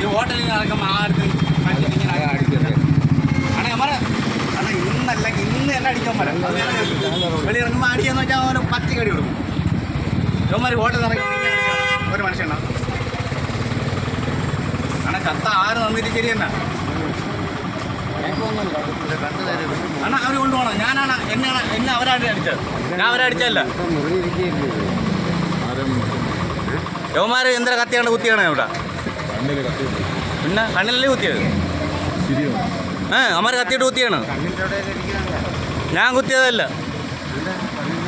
ഈ ഹോട്ടലിൽ നടക്കുമ്പോൾ ആർക്കും കണ്ടിട്ട് ഇങ്ങനെ ആണേ അമ്മ അണ്ണാ ഇന്നല്ല ഇന്ന് എന്നെ അടിക്കാൻ പറയാം വെളി ഇറങ്ങുമ്പോൾ അടിയെന്ന് വെച്ചാൽ അവന് പറ്റി കടി കൊടുക്കും. ഇവന്മാർ ഹോട്ടലിൽ ഇറങ്ങുമ്പോൾ ഒരു മനുഷ്യനാണ് അണ്ണാ കത്ത ആര് തന്നിട്ട് ശരി തന്നെ. അണ്ണാ അവർ കൊണ്ടുപോകണം. ഞാനാണ് എന്നെയാണ് എന്നെ അവരാണ് അടിച്ചത്. ഞാൻ അവരെ അടിച്ചല്ല യവന്മാർ എന്തിനാ കത്തിയാണ്ട് കുത്തിയാണ് ഇവിടെ? പിന്നെ കണ്ണിലല്ലേ കുത്തിയത്? ഏ അമ്മമാർ കത്തിയിട്ട് കുത്തിയാണ്. ഞാൻ കുത്തിയതല്ല.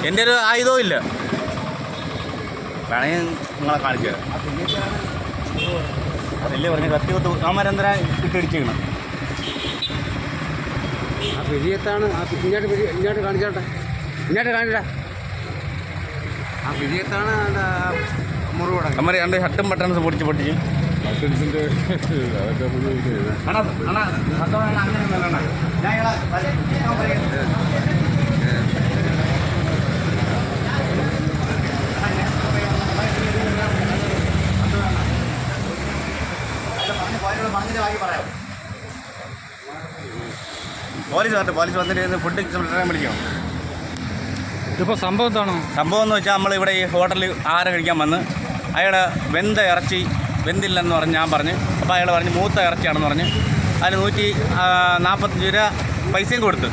എന്റെ ഒരു ആയുധവും ഇല്ല. വേണമെങ്കിൽ നിങ്ങളെ കാണിച്ചു തരാം. അതല്ലേ പറഞ്ഞ കത്തി കുത്ത് അമ്മമാരെന്തരാ ഇട്ടിടിച്ചിരിക്കണം ആ പിരിയത്താണ് ആ ഇങ്ങോട്ട് പിരി ഇങ്ങോട്ട് കാണിച്ചോട്ടെ. ഇങ്ങോട്ട് കാണിച്ചാ ആ പിരിയത്താണ് അതിന്റെ അമ്മ രണ്ട് ഷട്ടും ബട്ടൺസ് പൊടിച്ച് പൊട്ടിച്ച് അണ്ണാ അതൊക്കെ പറയാം. പോലീസ് വന്നിട്ട് പോലീസ് വന്നിട്ട് ഫുഡ് സെക്രട്ടറിയെ വിളിക്കണം. ഇതിപ്പോൾ സംഭവം എന്താണോ? സംഭവം എന്ന് വെച്ചാൽ നമ്മളിവിടെ ഈ ഹോട്ടലിൽ ആഹാരം കഴിക്കാൻ വന്ന് അയാൾ വെന്ത ഇറച്ചി വെന്തില്ലെന്ന് പറഞ്ഞ് ഞാൻ പറഞ്ഞ്. അപ്പോൾ അയാൾ പറഞ്ഞ് മൂത്ത ഇറച്ചിയാണെന്ന് പറഞ്ഞ്. അതിന് നൂറ്റി നാൽപ്പത്തഞ്ച് രൂപ പൈസയും കൊടുത്ത്.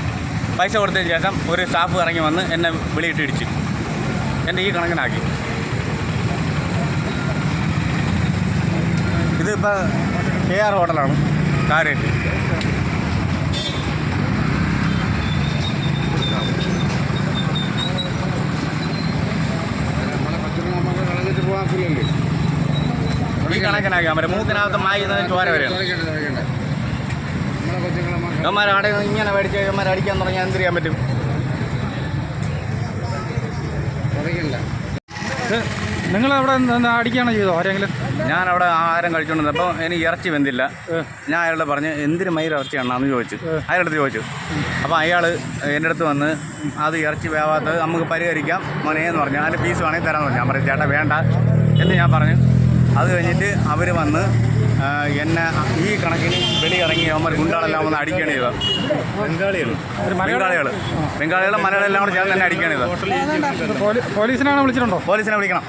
പൈസ കൊടുത്തതിന് ശേഷം ഒരു സ്റ്റാഫ് ഇറങ്ങി വന്ന് എന്നെ വിളിയിട്ട് ഇടിച്ചു. എന്റെ ഈ കണക്കിനാക്കി. ഇതിപ്പോൾ കെ ആർ ഹോട്ടലാണ്. കളഞ്ഞിട്ട് പോകാൻ ഈ കണക്കിനാക്കാൻ പറ്റും മൂക്കിനകത്ത് മായുന്നത് ചോര ഇവന്മാർ അവിടെ ഇങ്ങനെ മേടിച്ച് ഇവന്മാർ അടിക്കാൻ തുടങ്ങിയാൽ എന്ത് ചെയ്യാൻ പറ്റും? നിങ്ങൾ അവിടെ അടിക്കുകയാണോ ചെയ്തോ ആരെങ്കിലും? ഞാൻ അവിടെ ആഹാരം കഴിച്ചുകൊണ്ടിരുന്നപ്പോൾ എനിക്ക് ഇറച്ചി വെന്തില്ല. ഞാൻ അയാളോട് പറഞ്ഞ് എന്തിനു മയിൽ ഇറച്ചിയാണെന്ന് ചോദിച്ചു. അയാളുടെ ചോദിച്ചു. അപ്പോൾ അയാൾ എന്റെ അടുത്ത് വന്ന് അത് ഇറച്ചി വേവാത്തത് നമുക്ക് പരിഹരിക്കാം മോനെ എന്ന് പറഞ്ഞു. അതിന്റെ പീസ് വേണമെങ്കിൽ തരാമെന്ന് പറഞ്ഞു. ഞാൻ പറഞ്ഞു ചേട്ടാ വേണ്ട. എന്ന് ഞാൻ പറഞ്ഞു. അത് കഴിഞ്ഞിട്ട് അവർ വന്ന് എന്നെ ഈ കണക്കിന് വെളി ഇറങ്ങി അവന്മാർ ഗുണ്ടാളെല്ലാം വന്ന് അടിക്കുകയാണ് ചെയ്തത്. ബംഗാളികൾ ബംഗാളികൾ ബംഗാളികളും. മലയാളം എല്ലാം കൂടെ ചേർന്ന് തന്നെ അടിക്കുകയാണ് ചെയ്തത്. പോലീസിനെ പോലീസിനാണ് വിളിച്ചിട്ടുണ്ടോ? പോലീസിനെ വിളിക്കണം.